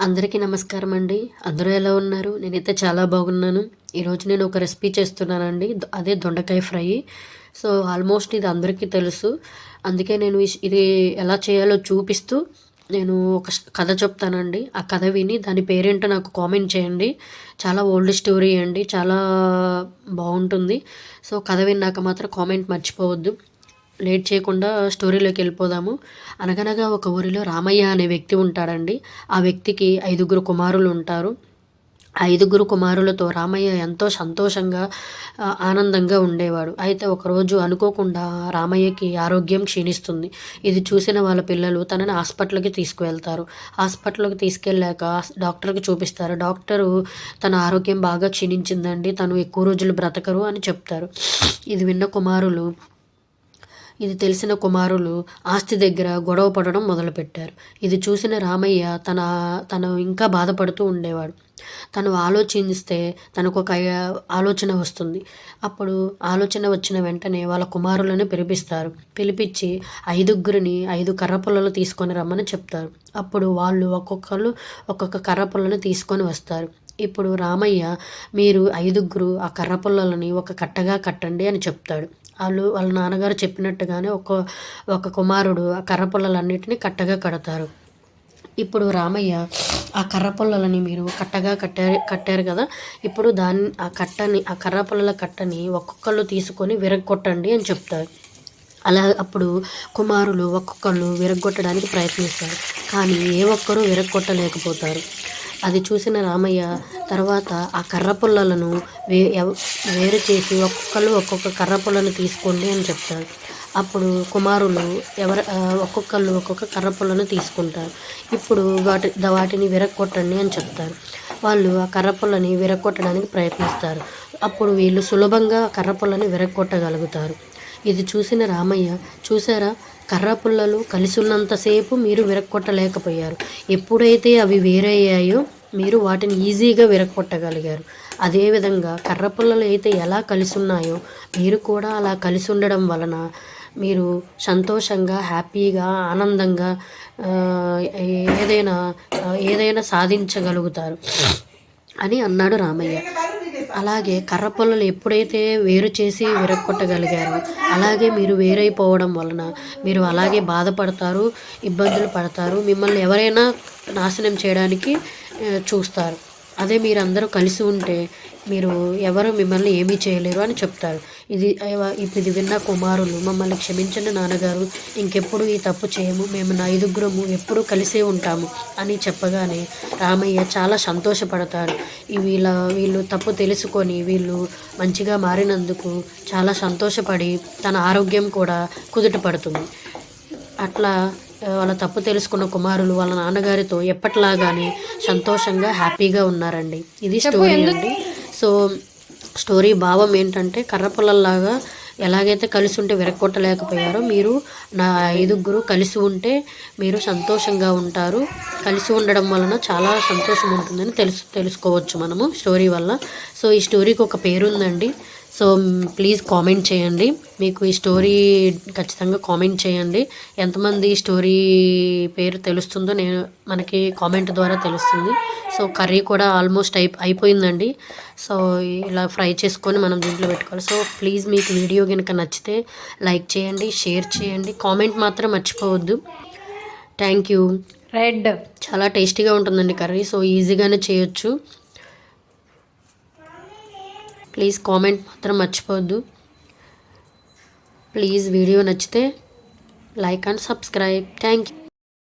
అందరికీ నమస్కారం అండి. అందరూ ఎలా ఉన్నారు? నేనైతే చాలా బాగున్నాను. ఈరోజు నేను ఒక రెసిపీ చేస్తున్నానండి. అదే దొండకాయ ఫ్రై. సో ఆల్మోస్ట్ ఇది అందరికీ తెలుసు. అందుకే నేను ఇది ఎలా చేయాలో చూపిస్తూ నేను ఒక కథ చెప్తానండి. ఆ కథ విని దాని పేరేంటో నాకు కామెంట్ చేయండి. చాలా ఓల్డ్ స్టోరీ అండి. చాలా బాగుంటుంది. సో కథ విన్నాక మాత్రం కామెంట్ మర్చిపోవద్దు. లేట్ చేయకుండా స్టోరీలోకి వెళ్ళిపోదాము. అనగనగా ఒక ఊరిలో రామయ్య అనే వ్యక్తి ఉంటాడండి. ఆ వ్యక్తికి ఐదుగురు కుమారులు ఉంటారు. ఐదుగురు కుమారులతో రామయ్య ఎంతో సంతోషంగా ఆనందంగా ఉండేవాడు. అయితే ఒకరోజు అనుకోకుండా రామయ్యకి ఆరోగ్యం క్షీణిస్తుంది. ఇది చూసిన వాళ్ళ పిల్లలు తనని హాస్పిటల్కి తీసుకువెళ్తారు. హాస్పిటల్కి తీసుకెళ్ళాక డాక్టర్కి చూపిస్తారు. డాక్టరు తన ఆరోగ్యం బాగా క్షీణించిందండి. తను ఎక్కువ రోజులు బ్రతకరు అని చెప్తారు. ఇది విన్న కుమారులు ఇది తెలిసిన కుమారులు ఆస్తి దగ్గర గొడవ పడడం మొదలుపెట్టారు. ఇది చూసిన రామయ్య తన తను ఇంకా బాధపడుతూ ఉండేవాడు. తను ఆలోచిస్తే తనకు ఒక ఆలోచన వస్తుంది. అప్పుడు ఆలోచన వచ్చిన వెంటనే వాళ్ళ కుమారులను పిలిపిస్తారు. పిలిపించి ఐదుగురిని ఐదు కర్రపుల్లలు తీసుకొని రమ్మని చెప్తారు. అప్పుడు వాళ్ళు ఒక్కొక్కరు ఒక్కొక్క కర్రపుల్లను తీసుకొని వస్తారు. ఇప్పుడు రామయ్య మీరు ఐదుగురు ఆ కర్రపుల్లలని ఒక కట్టగా కట్టండి అని చెప్తాడు. వాళ్ళు వాళ్ళ నాన్నగారు చెప్పినట్టుగానే ఒక ఒక కుమారుడు ఆ కర్రపుల్లలన్నిటిని కట్టగా కడతారు. ఇప్పుడు రామయ్య ఆ కర్ర పుల్లలని మీరు కట్టగా కట్టారు కట్టారు కదా ఇప్పుడు దాన్ని ఆ కట్టని ఆ కర్ర పుల్లల కట్టని ఒక్కొక్కళ్ళు తీసుకొని విరగొట్టండి అని చెప్తారు. అలా అప్పుడు కుమారులు ఒక్కొక్కళ్ళు విరగొట్టడానికి ప్రయత్నిస్తారు. కానీ ఏ ఒక్కరూ విరగొట్టలేకపోతారు అది చూసిన రామయ్య తర్వాత ఆ కర్ర పుల్లలను వే వేరు చేసి ఒక్కొక్కళ్ళు ఒక్కొక్క కర్ర పుల్లను తీసుకోండి అని చెప్తారు. అప్పుడు కుమారులు ఎవరు ఒక్కొక్కళ్ళు ఒక్కొక్క కర్ర పుల్లను తీసుకుంటారు. ఇప్పుడు వాటి వాటిని విరగొట్టండి అని చెప్తారు. వాళ్ళు ఆ కర్ర పుల్లని విరగొట్టడానికి ప్రయత్నిస్తారు. అప్పుడు వీళ్ళు సులభంగా కర్ర పుల్లని విరగొట్టగలుగుతారు. ఇది చూసిన రామయ్య చూసారా కర్ర పుల్లలు కలిసి ఉన్నంతసేపు మీరు విరగొట్టలేకపోయారు ఎప్పుడైతే అవి వేరయ్యాయో మీరు వాటిని ఈజీగా విరగొట్టగలిగారు అదేవిధంగా కర్రపుల్లలు అయితే ఎలా కలిసి ఉన్నాయో మీరు కూడా అలా కలిసి ఉండడం వలన మీరు సంతోషంగా హ్యాపీగా ఆనందంగా ఏదైనా ఏదైనా సాధించగలుగుతారు అని అన్నాడు రామయ్య. అలాగే కర్ర పొలలు ఎప్పుడైతే వేరు చేసి విరగొట్టగలిగారో అలాగే మీరు వేరైపోవడం వలన మీరు అలాగే బాధపడతారు ఇబ్బందులు పడతారు మిమ్మల్ని ఎవరైనా నాశనం చేయడానికి చూస్తారు. అదే మీరు అందరూ కలిసి ఉంటే మీరు ఎవరు మిమ్మల్ని ఏమీ చేయలేరు అని చెప్తారు. ఇది ఇప్పుడు ఇది విన్న కుమారులు మమ్మల్ని క్షమించండి నాన్నగారు ఇంకెప్పుడు ఈ తప్పు చేయము మేము నా ఐదుగురము ఎప్పుడూ కలిసే ఉంటాము అని చెప్పగానే రామయ్య చాలా సంతోషపడతాడు. ఈ వీళ్ళ వీళ్ళు తప్పు తెలుసుకొని వీళ్ళు మంచిగా మారినందుకు చాలా సంతోషపడి తన ఆరోగ్యం కూడా కుదుట పడుతుంది. అట్లా వాళ్ళ తప్పు తెలుసుకున్న కుమారులు వాళ్ళ నాన్నగారితో ఎప్పట్లాగానే సంతోషంగా హ్యాపీగా ఉన్నారండి. ఇది స్టోరీ అండి. సో స్టోరీ భావం ఏంటంటే కర్ర పొలంలాగా ఎలాగైతే కలిసి ఉంటే విరగొట్టలేకపోయారో మీరు నా ఐదుగురు కలిసి ఉంటే మీరు సంతోషంగా ఉంటారు. కలిసి ఉండడం వలన చాలా సంతోషం ఉంటుందని తెలుసు తెలుసుకోవచ్చు మనము స్టోరీ వల్ల. సో ఈ స్టోరీకి ఒక పేరు ఉందండి సో ప్లీజ్ కామెంట్ చేయండి. మీకు ఈ స్టోరీ ఖచ్చితంగా కామెంట్ చేయండి. ఎంతమంది ఈ స్టోరీ పేరు తెలుస్తుందో నేను మనకి కామెంట్ ద్వారా తెలుస్తుంది. సో కర్రీ కూడా ఆల్మోస్ట్ అయి అయిపోయిందండి. సో ఇలా ఫ్రై చేసుకొని మనం దీంట్లో పెట్టుకోవాలి. సో ప్లీజ్ మీకు వీడియో కనుక నచ్చితే లైక్ చేయండి షేర్ చేయండి. కామెంట్ మాత్రం మర్చిపోవద్దు. థ్యాంక్ యూ రెడ్ చాలా టేస్టీగా ఉంటుందండి కర్రీ సో ఈజీగానే చేయొచ్చు. ప్లీజ్ కామెంట్ మాత్రం మర్చిపోవద్దు. ప్లీజ్ వీడియో నచ్చితే like and subscribe. Thank you